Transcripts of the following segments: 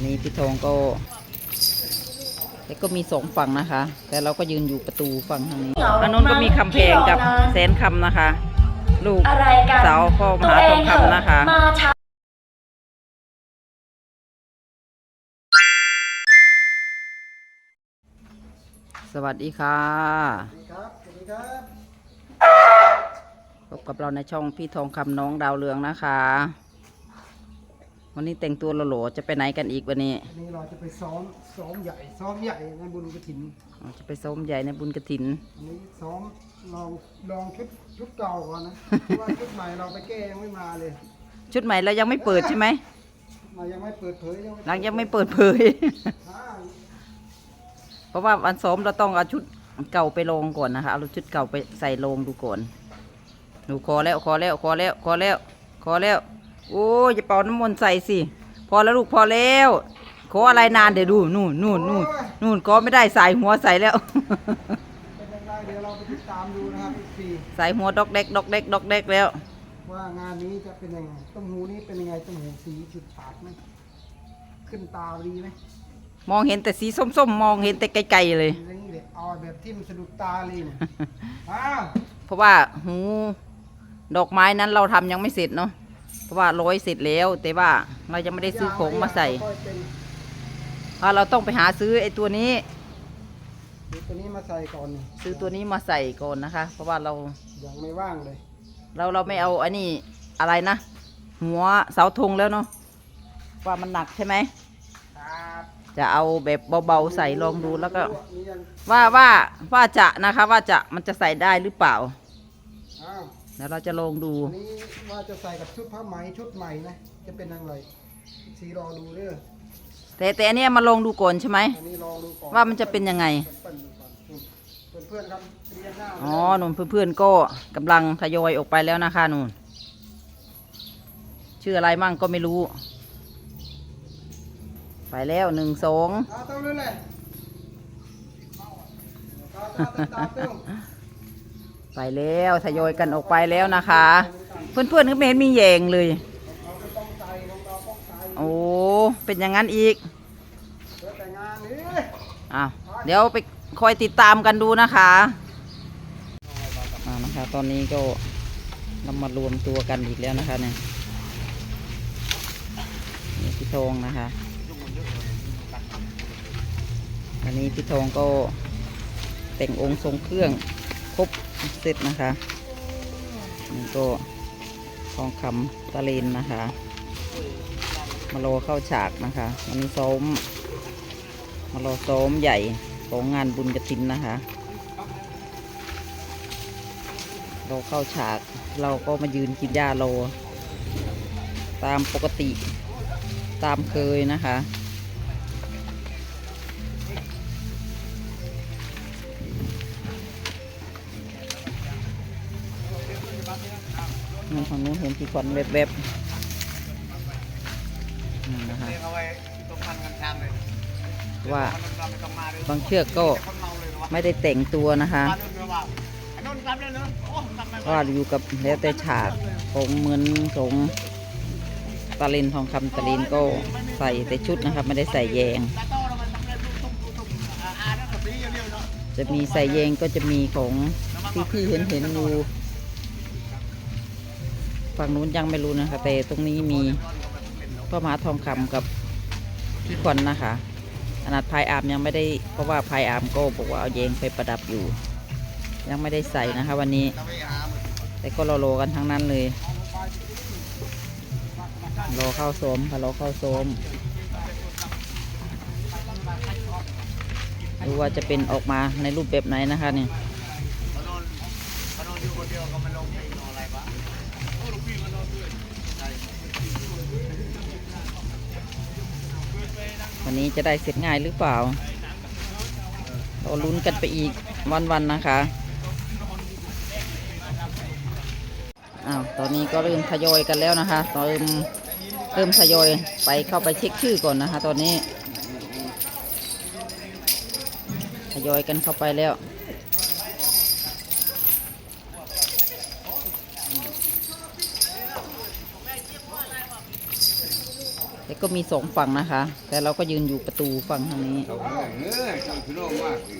นนี้พี่ทองก็แต่ก็มีสองฝั่งนะคะ แต่เราก็ยืนอยู่ประตูฝั่งทางนี้อันนู้นก็มีคำเพลงกับแสนคำนะคะ ลูกอะไรกันสาวพ่อมหาทองคำนะคะมาช้าสวัสดีค่ะครับสวัสดีครับพบกับเราในช่องพี่ทองคำน้องดาวเรืองนะคะ วันนี้แต่งตัวโหลๆจะไปไหนกันอีกวันนี้วันนี้เราจะไปซ้อมซ้อมใหญ่ซ้อมใหญ่ในบุญกระถินเราจะไปส้มใหญ่ในบุญกระถินอันนี้ซ้อมลองลองชุดชุดเก่าก่อนนะเพราะว่าชุดใหม่เราไปแก้ยังไม่มาเลย ชุดใหม่เรายังไม่เปิดใช่ไหมมายังไม่เปิดเผยยังไม่หลังยังไม่เปิดเผยอ่าเพราะว่าวันซ้อมเราต้องเอาชุดเก่าไปลงก่อนนะคะเอาชุดเก่าไปใส่ลงดูก่อนหนูขอแล้วขอแล้วขอแล้วขอแล้วขอแล้ว โอ้ยอย่าเป่าน้ำมนต์ใส่สิ พอแล้วลูกพอแล้ว ขออะไรนานเดี๋ยวดู นู่นนู่นนู่นนู่นก็ไม่ได้ใส่หัวใส่แล้ว เป็นยังไงเดี๋ยวเราไปติดตามดูนะครับอีกทีใส่หัวดอกเด็กดอกเด็กดอกเด็กแล้ว ว่างานนี้จะเป็นยังไงต้มหูนี้เป็นยังไงต้มหูสีจุดปากไหมขึ้นตาดีไหมมองเห็นแต่สีส้มๆ มองเห็นแต่ไกลๆเลยอย่างนี้เลยเอาแบบที่มันสะดุดตาเลยเนี่ยอ้าวเพราะว่าหู ดอกไม้นั้นเราทำยังไม่เสร็จเนาะเพ ราะว่าร้อยเสร็จแล้ว แต่ว่าเรายังไม่ได้ซื้อของมาใส่ค่อยเป็นเพราะเราต้องไปหาซื้อไอ้ตัวนี้ดูตัวนี้มาใส่ก่อนนี่ซื้อตัวนี้มาใส่ก่อนนะคะ เพราะว่าเรายังไม่ว่างเลย เราเราไม่เอาอันนี้อะไรนะหัวเสาธงแล้วเนาะว่ามันหนักใช่ไหมครับจะเอาแบบเบาๆใส่ลองดูแล้วก็นี่ยังว่าว่าว่าจะนะคะ ว่าจะมันจะใส่ได้หรือเปล่าอ้าวเดี๋ยวเราจะลองดู อันนี้ว่าจะใส่กับชุดผ้าไหมชุดใหม่นะจะเป็นยังไงสีรอดูเด้อแต่แต่อันเนี้ยมาลองดูก่อนใช่ไหม อันนี้ลองดูก่อนว่ามันจะเป็นยังไง เปิ้ลดูก่อนเพื่อนๆครับเรียนหน้าอ๋อหนุ่มเพื่อนๆก็กำลังทยอยออกไปแล้วนะคะนู่นชื่ออะไรมั่งก็ไม่รู้ ไปแล้วหนึ่งสอง เอาเต้าเลยเลยตาตาตาตาเต้า ไปแล้วทยอยกันออกไปแล้วนะคะ เพื่อนๆก็ไม่เห็นมีแยงเลยเราไม่ต้อเราต้องใจโอ้เป็นอย่างนั้นอีกเพื่อแต่งงานนี่อะเดี๋ยวไปคอยติดตามกันดูนะคะอ่านะคะ ตอนนี้ก็เรามารวมตัวกันอีกแล้วนะคะเนี่ยพี่ทองนะคะอันนี้พี่ทองก็แต่งองค์ทรงเครื่องครบ เสร็จนะคะนี่ก็ทองคำตะเลนนะคะ มารอเข้าฉากนะคะวันนี้ซ้อมมารอซ้อมใหญ่ของงานบุญกระถินนะคะเราเข้าฉากเราก็มายืนกินหญ้าโล ตามปกติตามเคยนะคะ ฝั่งนู้นเห็นพี่ขวัญแวบๆนั่นนะคะเอาไว้ตรงพันกันชามเลยว่าเราไม่ต้องมาเลยบางเชือกก็คนเมาเลยว่าไม่ได้แต่งตัวนะคะมาดูเลยว่าไอ้นนท์กลับเลยเนอะโอ้ทำไมก็อยู่กับแล้วแต่ฉากของเหมือนของตะลินทองคำตะลินก็ใส่แต่ชุดนะครับไม่ได้ใส่แยงตาโต้เรามันทำได้ลูกตุ้มลูกตุ้มอ่าอ่านั่นแบบนี้เรียวๆเนาะจะมีใส่แยงก็จะมีของที่ที่เห็นเห็นอยู่ ฝั่งนู้นยังไม่รู้นะคะ แต่ตรงนี้มีพ่อมหาทองคำกับพี่ควันนะคะขนาดพายอามยังไม่ได้เพราะว่าพายอามก็บอกว่าเอาแยงไปประดับอยู่ ยังไม่ได้ใส่นะคะ วันนี้ แต่ก็รอๆกันทั้งนั้นเลยรอเข้าโสมค่ะรอเข้าโสมดูว่าจะเป็นออกมาในรูปแบบไหนนะคะเนี่ย วันนี้จะได้เสร็จง่ายหรือเปล่า เราลุ้นกันไปอีกวันๆนะคะอ้าวตอนนี้ก็เริ่มทยอยกันแล้วนะคะเริ่มเริ่มทยอยไปเข้าไปเช็คชื่อก่อนนะคะ ตอนนี้ทยอยกันเข้าไปแล้ว แต่ก็มีสองฝั่งนะคะ แต่เราก็ยืนอยู่ประตูฝั่งทางนี้เขาเมื่อยเมื่อยจังพี่น้องมากสิ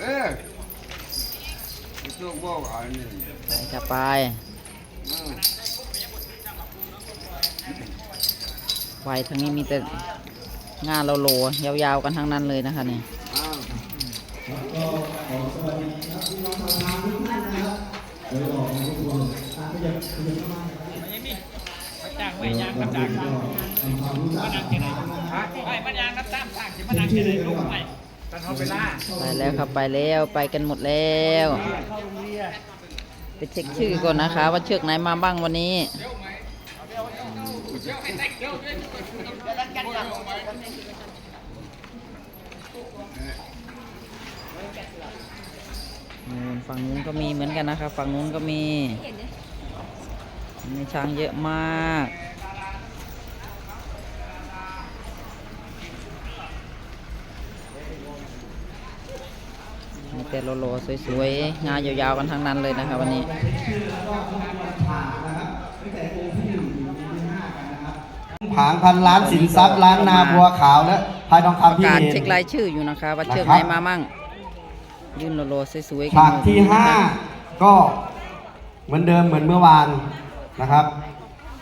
เออพี่น้องบอกอันนี้ ไปจะไป ไฟทางนี้มีแต่งานเราโลยาวๆกันทั้งนั้นเลยนะคะเนี่ย อ้าว จ้างไว้ยาง กับจ้างมานั่งที่ไหนไอ้มันยางกับจ้างจ้างที่มานั่งที่ไหนลูกไปตอนเขาไปล่าไปแล้วครับไปแล้วไปกันหมดแล้วไปเช็คชื่อก่อนนะคะ ว่าเชือกไหนมาบ้างวันนี้ฝั่งนู้นก็มีเหมือนกันนะคะ ฝั่งนู้นก็มีมีช้างเยอะมาก แต่โลโลสวยๆ งานยาวๆกันทั้งนั้นเลยนะคะวันนี้ผางพันล้านสินทรัพย์ล้านนาบัวขาวและพายทองประคำพี่กาศเนเช็ครายชื่ออยู่นะคะว่าเชือกนะคไหรันบมามั่ง ยืนโลโลสวยๆกันฉากหมดที่เลยห้านะคะก็เหมือนเดิมเหมือนเมื่อวานนะครับ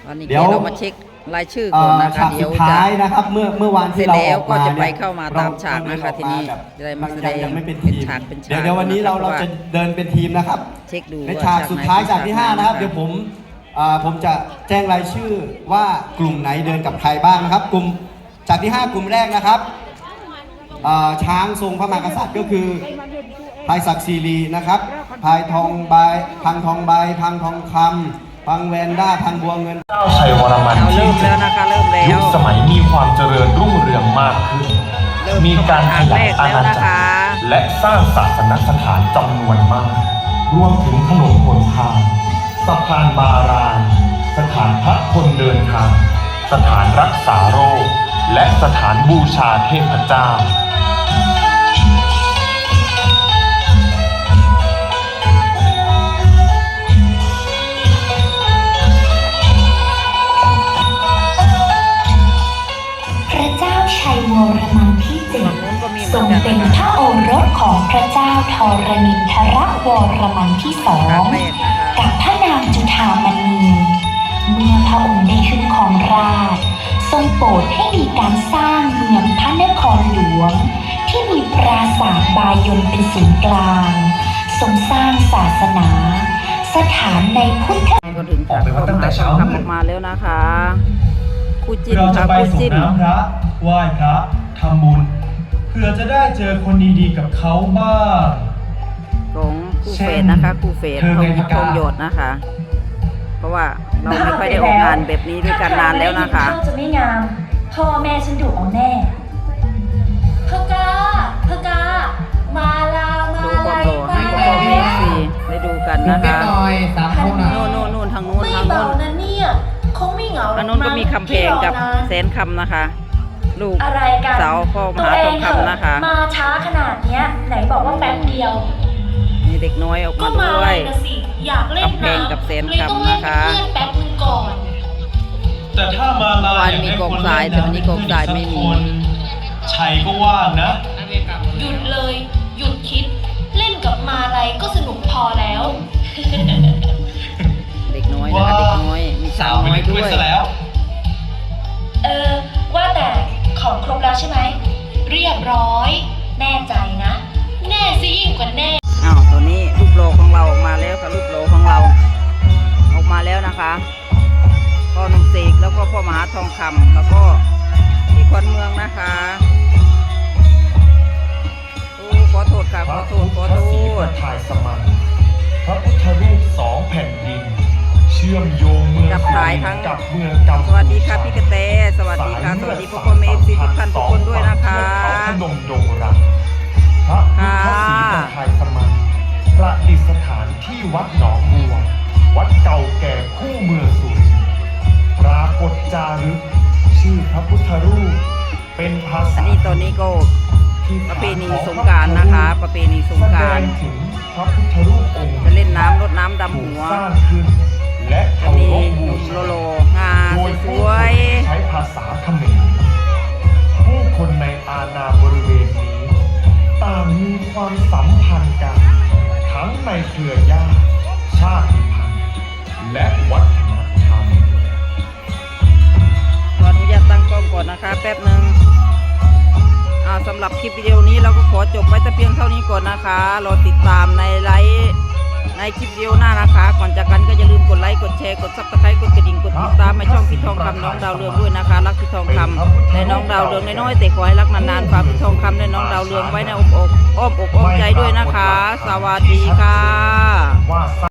วันนี้เดี๋ยวเรามาเช็ค รายชื่อเอ่ก่อนอนะคะฉากเดี๋สุยวดจะ ท้ายนะครับ เมื่อเมื่อวานเสร็ที่จเราแล้วออกก็มาจะไปนี่ยเข้ามาตามฉากนะคะเรทีนี้เดิออกมาแบบจะได้มาแสดงยังไม่เป็นเป็นทีมฉากเป็นฉากเดี๋ยวเดี๋ยววันนี้เรานะคะเราจะเดินเป็นทีมนะครับเช็คดูในว่าฉากสุดท้ายไหนฉากที่เป็5นะครับฉากไหเดี๋ยวผมอ่าผมจะแจ้งรายชื่อว่ากลุ่มไหนเดินกับใครบ้างนะครับ กลุ่มฉากที่5กลุ่มแรกนะครับอ่าช้างทรงพระมหากษัตริย์ก็คือพายศักดิ์ศิรีนะครับพายทองใบพังทองใบพังทองคำ พังแวนด้าพังบัวเงินเจ้าชัยวรมันเอาที่เริ่มเจ็แล้วดนะคะเริ่มแล้ยุวคสมัยมีความเจริญรุ่งเรืองมากขึ้นเริ่มมีการขยายอาณาแรกแล้วนะจักคะรและสร้างศาสนสถานจำนวนมาก รวมถึงถนนหนทางสะพานบารายสถานพระคนเดินทาง สถานรักษาโรค และสถานบูชาเทพเจ้า วรมันที่เจ็ดทรงเป็นพระโอรสของพระเจ้าทรณินทรวรมันที่สองกับพระนางจุฑามณีเมื่อพระองค์ได้ขึ้นของราชทรงโปรดให้มีการสร้างเมืองพระนครหลวง ที่มีปราสาทบายนเป็นศูนย์กลาง ทรงสร้างศาสนา สถานในพุทธก็ถึงออกไปว่าตั้งแต่เช้าทำออกมาแล้วนะคะ คู่จิ้นเราจะค่ะไปคู่ส่งจิ้น น้ำพระไหว้พระทำบุญเพื่อจะได้เจอคนดีๆกับเขาบ้าง ของคู่เฟสนะคะคู่เฟสเธอทไงงพะทกางโยดนะคะ เพราะว่าเราไม่ค่อยได้ออกงานแบบนี้ด้วยกันนานแล้วนะคะ ถ้าจะไม่งาม พ่อแม่ฉันดุเอาแน่ คำเพลงกับที่รอนะแสนคำนะคะ ลูกอะไรกันสาวพ่อมหาทองคำนะคะ มาช้าขนาดเนี้ย ไหนบอกว่าแป๊บเดียวมีเด็กน้อยออกก็มามาด้วเลยยนะสิอยากเล่นคำเพลงน้ำกับแสนเลยต้องเล่นคำนะคะเป็นเพื่อนแป๊บนึงก่อนแต่ถ้ามาลาวันอยากมีให้กองคนทรายเล่นแต่วันนี้กองทรายไม่มีสักคนชัยก็ว่างนะหยุดเลย หยุดคิด เล่นกับมาอะไรก็สนุกพอแล้ว เด็กน้อยนะคะเด็กน้อย มีสาวน้อยด้วย รียบร้อย แน่ใจนะ แน่สิยิ่งกว่าแน่อ้าวตัวนี้ลูกโลของเราออกมาแล้วค่ะลูกโลของเรา ออกมาแล้วนะคะพ่อหนุ่มเสกแล้วก็พ่อมหาทองคำแล้วก็พี่ควันเมืองนะคะโอ้ขอโทษค่ะขอโทษขอโทพระศรีปษระทายสมันพระพุทธรูปสองแผ่นดินเชื่อมโยงเมืองกับสุหลายรินททั้งร์กับเมืองกัมพูสวัสดีค่ะพี่กระแตสวัสดีค่ะสวัสดีพ่อพ่อเมฟซีทุกท่านทุกคนด้วยนะคะเขาพนมดงรักพระพุทธศรีประทายสมันประดิษฐานที่วัดหนองบัว วัดเก่าแก่คู่เมืองสุรินทร์ปรากฏจารึกชื่อพระพุทธรูป เป็นภาอัษานนี้ตอนนี้ก็ที่ประเพณีสงกรารนะคะ ประเพณีสงกรารแสดงถึงพระพุทธรูปองค์จะเล่นน้ำรดน้ำดำถูกหัวสร้างขึ้น และเคารพบูชาโดยผู้ใช้ภาษาเขมรผู้คนในอาณาบริเวณนี้ ต่างมีความสัมพันธ์กัน ทั้งในเครือญาติชาติพันธุ์และวัฒนธรรมขออนุญาตตั้งกล้องก่อนนะคะ แป๊บหนึ่งสำหรับคลิปวิดีโอนี้เราก็ขอจบไว้แต่เพียงเท่านี้ก่อนนะคะ รอติดตามในไลฟ์ ในคลิปวิดีโอหน้านะคะ ก่อนจากกันก็อย่าลืมกดไลค์ กดแชร์ กดซับสไครต์กดกระดิ่ง กดติดตามให้ช่องพี่ทองคำน้องดาวเรืองด้วยนะคะ รักพี่ทองคำและน้องดาวเรืองน้อยๆแต่ขอให้รักนานๆฝากพี่ทองคำและน้องดาวเรืองไว้ในอ้อมอกอ้อมอกอ้อมใจด้วยนะคะ สวัสดีค่ะว่า